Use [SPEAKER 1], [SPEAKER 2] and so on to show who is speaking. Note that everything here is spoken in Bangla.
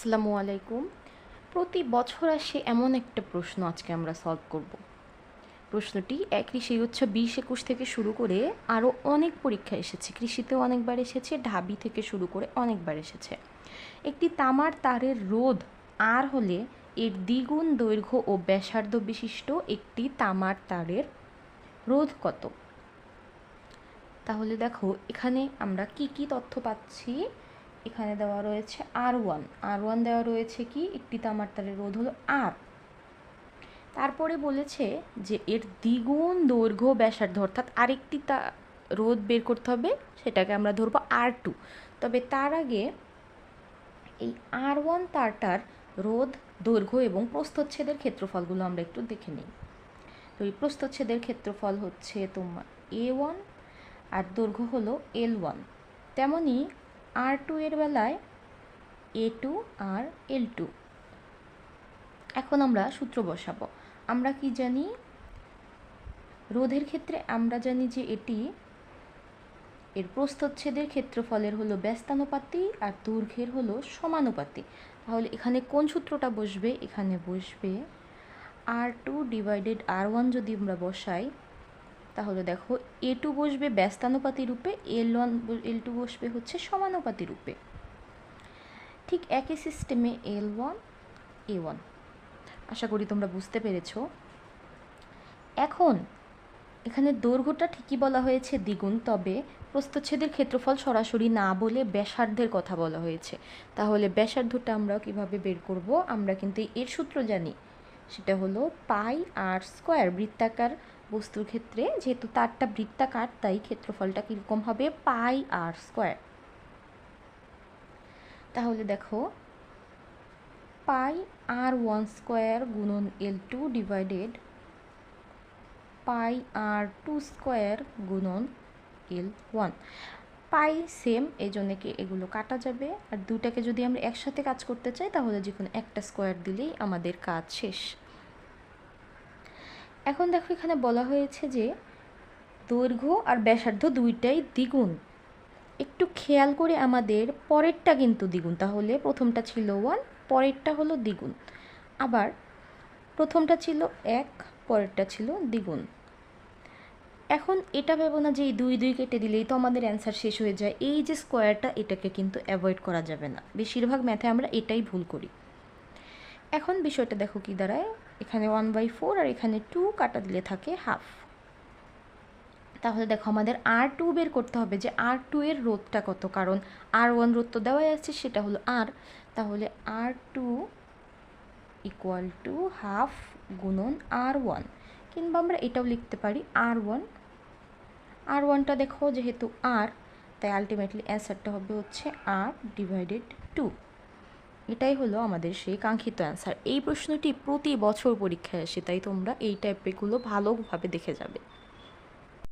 [SPEAKER 1] আসসালামু আলাইকুম। প্রতি বছর আসে এমন একটা প্রশ্ন আজকে আমরা সলভ করব। প্রশ্নটি, এক কৃষি হচ্ছে বিশ একুশ থেকে শুরু করে আরও অনেক পরীক্ষা এসেছে। কৃষিতেও অনেকবার এসেছে, ঢাবি থেকে শুরু করে অনেকবার এসেছে। একটি তামার তারের রোধ আর হলে এর দ্বিগুণ দৈর্ঘ্য ও ব্যাসার্ধ বিশিষ্ট একটি তামার তারের রোধ কত? তাহলে দেখো, এখানে আমরা কি কি তথ্য পাচ্ছি? এখানে দেওয়া রয়েছে আর ওয়ান আর ওয়ান দেওয়া রয়েছে কি? একটি তামার তারের রোধ হলো আর তারপরে বলেছে যে এর দ্বিগুণ দৈর্ঘ্য ব্যাসার্ধ, অর্থাৎ আরেকটি তা রোধ বের করতে হবে, সেটাকে আমরা ধরবো আর টু তবে তার আগে এই আর ওয়ান তারটার রোধ, দৈর্ঘ্য এবং প্রস্থচ্ছেদের ক্ষেত্রফলগুলো আমরা একটু দেখে নিই। তো এই প্রস্থচ্ছেদের ক্ষেত্রফল হচ্ছে তোমার এ ওয়ান আর দৈর্ঘ্য হলো এল ওয়ান তেমনই আর টু এর বেলায় এ টু আর এল টু এখন আমরা সূত্র বসাবো। আমরা কি জানি? রোধের ক্ষেত্রে আমরা জানি যে এটি এর প্রস্থচ্ছেদের ক্ষেত্রফলের হলো ব্যস্তানুপাতি আর দৈর্ঘ্যের হলো সমানুপাতি তাহলে এখানে কোন সূত্রটা বসবে? এখানে বসবে R two divided R one যদি আমরা বসাই তাহলে দেখো এ টু বসবে ব্যস্তানুপাতি রূপে এল ওয়ান এল টু বসবে হচ্ছে সমানুপাতি রূপে। ঠিক একই সিস্টেমে এল ওয়ান এ ওয়ান আশা করি তোমরা বুঝতে পেরেছ। এখন, এখানে দৈর্ঘ্যটা ঠিকই বলা হয়েছে দ্বিগুণ, তবে প্রস্থচ্ছেদের ক্ষেত্রফল সরাসরি না বলে ব্যাসার্ধের কথা বলা হয়েছে। তাহলে ব্যাসার্ধটা আমরা কীভাবে বের করব? আমরা কিন্তু এর সূত্র জানি। সেটা হলো পাই আর স্কোয়ার বৃত্তাকার বস্তুর ক্ষেত্রে, যেহেতু তারটা বৃত্তাকার তাই ক্ষেত্রফলটা কীরকম হবে? Pi R square. তাহলে দেখো, পাই আর ওয়ান স্কোয়ার গুণন L two divided pi R two square গুণন এল ওয়ান। পাই সেম এই জন্য কি এগুলো কাটা যাবে? আর দুটাকে যদি আমরা একসাথে কাজ করতে চাই, তাহলে যে কোনো একটা স্কোয়ার দিলেই আমাদের কাজ শেষ। এখন দেখো এখানে বলা হয়েছে যে দৈর্ঘ্য আর ব্যাসার্ধ দুইটাই দ্বিগুণ। একটু খেয়াল করে আমাদের পরেরটা কিন্তু দ্বিগুণ। তাহলে প্রথমটা ছিল ওয়ান পরেরটা হলো দ্বিগুণ। আবার প্রথমটা ছিল এক, পরেরটা ছিল দ্বিগুণ। এখন এটা ভেবো না যে এই দুই দুই কেটে দিলেই তো আমাদের অ্যান্সার শেষ হয়ে যায়। এই যে স্কোয়ারটা এটাকে কিন্তু অ্যাভয়েড করা যাবে না। বেশিরভাগ ম্যাথে আমরা এটাই ভুল করি। এখন বিষয়টা দেখো কি দাঁড়ায়। এখানে ওয়ান বাই ফোর আর এখানে টু কাটা দিলে থাকে হাফ তাহলে দেখো আমাদের আর টু বের করতে হবে যে আর টু এর রোধটা কত? কারণ আর ওয়ান রোধ তো দেওয়াই আছে, সেটা হলো আর তাহলে R two equal to half গুণন আর ওয়ান কিংবা আমরা এটাও লিখতে পারি আর ওয়ান আর ওয়ানটা দেখো যেহেতু আর তাই আলটিমেটলি অ্যান্সারটা হবে হচ্ছে আর ডিভাইডেড টু এটাই হলো আমাদের সেই কাঙ্ক্ষিত অ্যান্সার এই প্রশ্নটি প্রতি বছর পরীক্ষায় আসে, তাই তোমরা এই টাইপেরগুলো ভালোভাবে দেখে যাবে।